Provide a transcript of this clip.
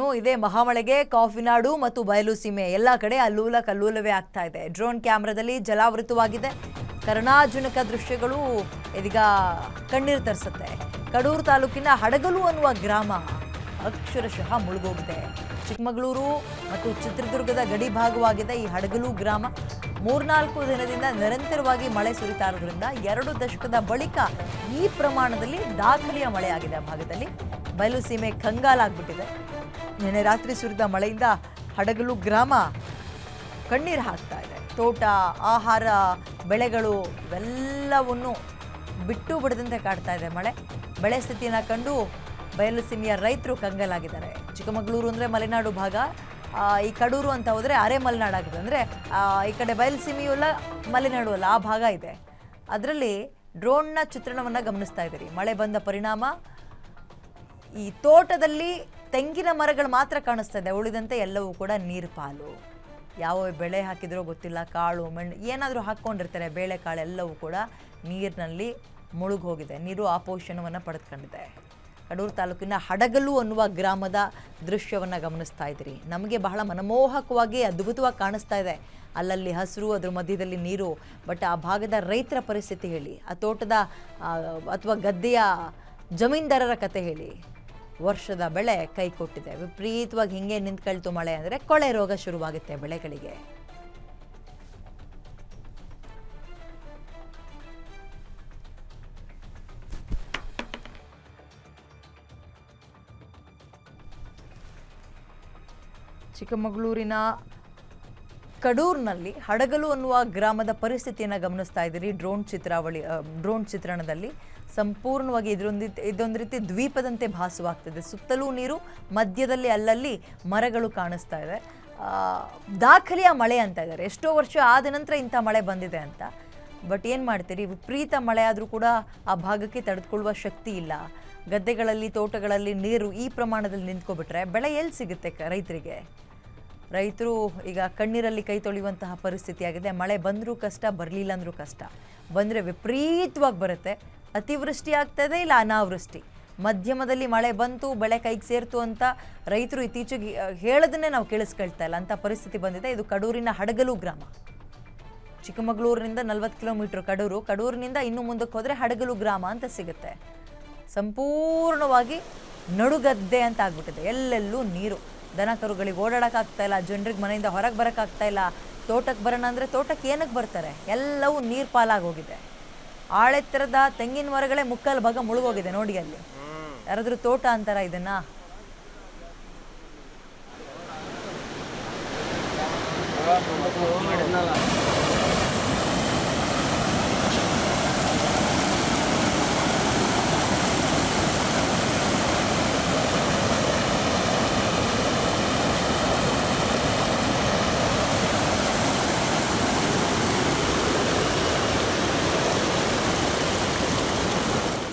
ಇನ್ನು ಇದೇ ಮಹಾಮಳೆಗೆ ಕಾಫಿನಾಡು ಮತ್ತು ಬಯಲು ಸೀಮೆ. ಎಲ್ಲ ಕಡೆ ಅಲ್ಲೂಲ ಕಲ್ಲೂಲವೇ ಆಗ್ತಾ ಇದೆ. ಡ್ರೋನ್ ಕ್ಯಾಮ್ರಾದಲ್ಲಿ ಜಲಾವೃತವಾಗಿದೆ. ಕರುಣಾಜನಕ ದೃಶ್ಯಗಳು ಇದೀಗ ಕಣ್ಣೀರು ತರಿಸುತ್ತೆ. ಕಡೂರು ತಾಲೂಕಿನ ಹಡಗಲು ಅನ್ನುವ ಗ್ರಾಮ ಅಕ್ಷರಶಃ ಮುಳುಗೋಗಿದೆ. ಚಿಕ್ಕಮಗಳೂರು ಮತ್ತು ಚಿತ್ರದುರ್ಗದ ಗಡಿ ಭಾಗವಾಗಿದೆ ಈ ಹಡಗಲು ಗ್ರಾಮ. ಮೂರ್ನಾಲ್ಕು ದಿನದಿಂದ ನಿರಂತರವಾಗಿ ಮಳೆ ಸುರಿತಾ ಇರೋದ್ರಿಂದ ಎರಡು ದಶಕದ ಬಳಿಕ ಈ ಪ್ರಮಾಣದಲ್ಲಿ ದಾಖಲೆಯ ಮಳೆಯಾಗಿದೆ ಆ ಭಾಗದಲ್ಲಿ. ಬಯಲು ಸೀಮೆ ಕಂಗಾಲಾಗ್ಬಿಟ್ಟಿದೆ ನಿನ್ನೆ ರಾತ್ರಿ ಸುರಿದ ಮಳೆಯಿಂದ ಹಡಗಲು ಗ್ರಾಮ ಕಣ್ಣೀರು ಹಾಕ್ತಾ ಇದೆ. ತೋಟ, ಆಹಾರ, ಬೆಳೆಗಳು ಇವೆಲ್ಲವನ್ನು ಬಿಟ್ಟು ಬಿಡದಂತೆ ಕಾಡ್ತಾ ಇದೆ ಮಳೆ. ಬೆಳೆ ಸ್ಥಿತಿಯನ್ನು ಕಂಡು ಬಯಲುಸೀಮೆಯ ರೈತರು ಕಂಗಲಾಗಿದ್ದಾರೆ. ಚಿಕ್ಕಮಗಳೂರು ಅಂದರೆ ಮಲೆನಾಡು ಭಾಗ. ಈ ಕಡೂರು ಅಂತ ಹೋದರೆ ಅರೆ ಮಲೆನಾಡಾಗಿದೆ ಅಂದರೆ ಈ ಕಡೆ ಬಯಲುಸೀಮೆಯೂ ಅಲ್ಲ, ಮಲೆನಾಡು ಅಲ್ಲ, ಆ ಭಾಗ ಇದೆ. ಅದರಲ್ಲಿ ಡ್ರೋನ್ನ ಚಿತ್ರಣವನ್ನು ಗಮನಿಸ್ತಾ ಇದ್ದೀರಿ. ಮಳೆ ಬಂದ ಪರಿಣಾಮ ಈ ತೋಟದಲ್ಲಿ ತೆಂಗಿನ ಮರಗಳು ಮಾತ್ರ ಕಾಣಿಸ್ತಾ ಇದೆ ಉಳಿದಂತೆ ಎಲ್ಲವೂ ಕೂಡ ನೀರು ಪಾಲು ಯಾವ ಬೆಳೆ ಹಾಕಿದ್ರೋ ಗೊತ್ತಿಲ್ಲ. ಕಾಳು, ಮಣ್ಣು, ಏನಾದರೂ ಹಾಕ್ಕೊಂಡಿರ್ತಾರೆ. ಬೇಳೆ ಕಾಳು ಎಲ್ಲವೂ ಕೂಡ ನೀರಿನಲ್ಲಿ ಮುಳುಗಿ ಹೋಗಿದೆ ನೀರು ಆಪೋಷಣವನ್ನು ಪಡೆದುಕೊಂಡಿದೆ. ಕಡೂರು ತಾಲೂಕಿನ ಹಡಗಲು ಅನ್ನುವ ಗ್ರಾಮದ ದೃಶ್ಯವನ್ನು ಗಮನಿಸ್ತಾ ಇದ್ದೀರಿ. ನಮಗೆ ಬಹಳ ಮನಮೋಹಕವಾಗಿ, ಅದ್ಭುತವಾಗಿ ಕಾಣಿಸ್ತಾ ಇದೆ. ಅಲ್ಲಲ್ಲಿ ಹಸಿರು, ಅದ್ರ ಮಧ್ಯದಲ್ಲಿ ನೀರು. ಬಟ್ ಆ ಭಾಗದ ರೈತರ ಪರಿಸ್ಥಿತಿ ಹೇಳಿ, ಆ ತೋಟದ ಅಥವಾ ಗದ್ದೆಯ ಜಮೀನ್ದಾರರ ಕತೆ ಹೇಳಿ. ವರ್ಷದ ಬೆಳೆ ಕೈ ಕೊಟ್ಟಿದೆ. ವಿಪರೀತವಾಗಿ ಹಿಂಗೆ ನಿಂತ್ಕೊಳ್ತು ಮಳೆ ಅಂದರೆ ಕೊಳೆ ರೋಗ ಶುರುವಾಗುತ್ತೆ ಬೆಳೆಗಳಿಗೆ. ಚಿಕ್ಕಮಗಳೂರಿನ ಕಡೂರ್ನಲ್ಲಿ ಹಡಗಲು ಅನ್ನುವ ಗ್ರಾಮದ ಪರಿಸ್ಥಿತಿಯನ್ನು ಗಮನಿಸ್ತಾ ಇದ್ದೀರಿ. ಡ್ರೋನ್ ಚಿತ್ರಾವಳಿ ಡ್ರೋನ್ ಚಿತ್ರಣದಲ್ಲಿ ಸಂಪೂರ್ಣವಾಗಿ ಇದರೊಂದು ಇದೊಂದು ರೀತಿ ದ್ವೀಪದಂತೆ ಭಾಸವಾಗ್ತದೆ. ಸುತ್ತಲೂ ನೀರು, ಮಧ್ಯದಲ್ಲಿ ಅಲ್ಲಲ್ಲಿ ಮರಗಳು ಕಾಣಿಸ್ತಾ ಇದೆ ದಾಖಲೆಯ ಮಳೆ ಅಂತ ಇದ್ದಾರೆ. ಎಷ್ಟೋ ವರ್ಷ ಆದ ನಂತರ ಇಂಥ ಮಳೆ ಬಂದಿದೆ ಅಂತ. ಬಟ್ ಏನು ಮಾಡ್ತೀರಿ? ವಿಪರೀತ ಮಳೆ ಆದರೂ ಕೂಡ ಆ ಭಾಗಕ್ಕೆ ತಡೆದುಕೊಳ್ಳುವ ಶಕ್ತಿ ಇಲ್ಲ. ಗದ್ದೆಗಳಲ್ಲಿ, ತೋಟಗಳಲ್ಲಿ ನೀರು ಈ ಪ್ರಮಾಣದಲ್ಲಿ ನಿಂತ್ಕೊಬಿಟ್ರೆ ಬೆಳೆ ಎಲ್ಲಿ ಸಿಗುತ್ತೆ ರೈತರಿಗೆ? ರೈತರು ಈಗ ಕಣ್ಣೀರಲ್ಲಿ ಕೈ ತೊಳೆಯುವಂತಹ ಪರಿಸ್ಥಿತಿಯಾಗಿದೆ. ಮಳೆ ಬಂದರೂ ಕಷ್ಟ, ಬರಲಿಲ್ಲ ಅಂದರೂ ಕಷ್ಟ. ಬಂದರೆ ವಿಪರೀತವಾಗಿ ಬರುತ್ತೆ. ಅತಿವೃಷ್ಟಿ ಆಗ್ತದೆ ಇಲ್ಲ ಅನಾವೃಷ್ಟಿ? ಮಧ್ಯಮದಲ್ಲಿ ಮಳೆ ಬಂತು, ಬೆಳೆ ಕೈಗೆ ಸೇರ್ತು ಅಂತ ರೈತರು ಇತ್ತೀಚೆಗೆ ಹೇಳೋದನ್ನೇ ನಾವು ಕೇಳಿಸ್ಕೊಳ್ತಾ ಇಲ್ಲ. ಅಂಥ ಪರಿಸ್ಥಿತಿ ಬಂದಿದೆ. ಇದು ಕಡೂರಿನ ಹಡಗಲು ಗ್ರಾಮ. ಚಿಕ್ಕಮಗಳೂರಿನಿಂದ ನಲ್ವತ್ತು ಕಿಲೋಮೀಟ್ರ್ ಕಡೂರು. ಕಡೂರಿನಿಂದ ಇನ್ನು ಮುಂದಕ್ಕೆ ಹೋದರೆ ಹಡಗಲು ಗ್ರಾಮ ಅಂತ ಸಿಗುತ್ತೆ. ಸಂಪೂರ್ಣವಾಗಿ ನಡುಗದ್ದೆ ಅಂತ ಆಗ್ಬಿಟ್ಟಿದೆ. ಎಲ್ಲೆಲ್ಲೂ ನೀರು. ದನ ಕರುಗಳಿಗೆ ಓಡಾಡೋಕ್ಕಾಗ್ತಾ ಇಲ್ಲ, ಜನರಿಗೆ ಮನೆಯಿಂದ ಹೊರಗೆ ಬರೋಕ್ಕಾಗ್ತಾ ಇಲ್ಲ. ತೋಟಕ್ಕೆ ಬರೋಣ ಅಂದರೆ ತೋಟಕ್ಕೆ ಏನಕ್ಕೆ ಬರ್ತಾರೆ? ಎಲ್ಲವೂ ನೀರು ಪಾಲಾಗೋಗಿದೆ ಆಳೆತ್ತರದ ತೆಂಗಿನ ಮರಗಳೇ ಮುಕ್ಕಲ್ ಭಾಗ ಮುಳುಗೋಗಿದೆ ನೋಡಿ ಅಲ್ಲಿ. ಯಾರಾದರೂ ತೋಟ ಅಂತಾರ ಇದನ್ನ?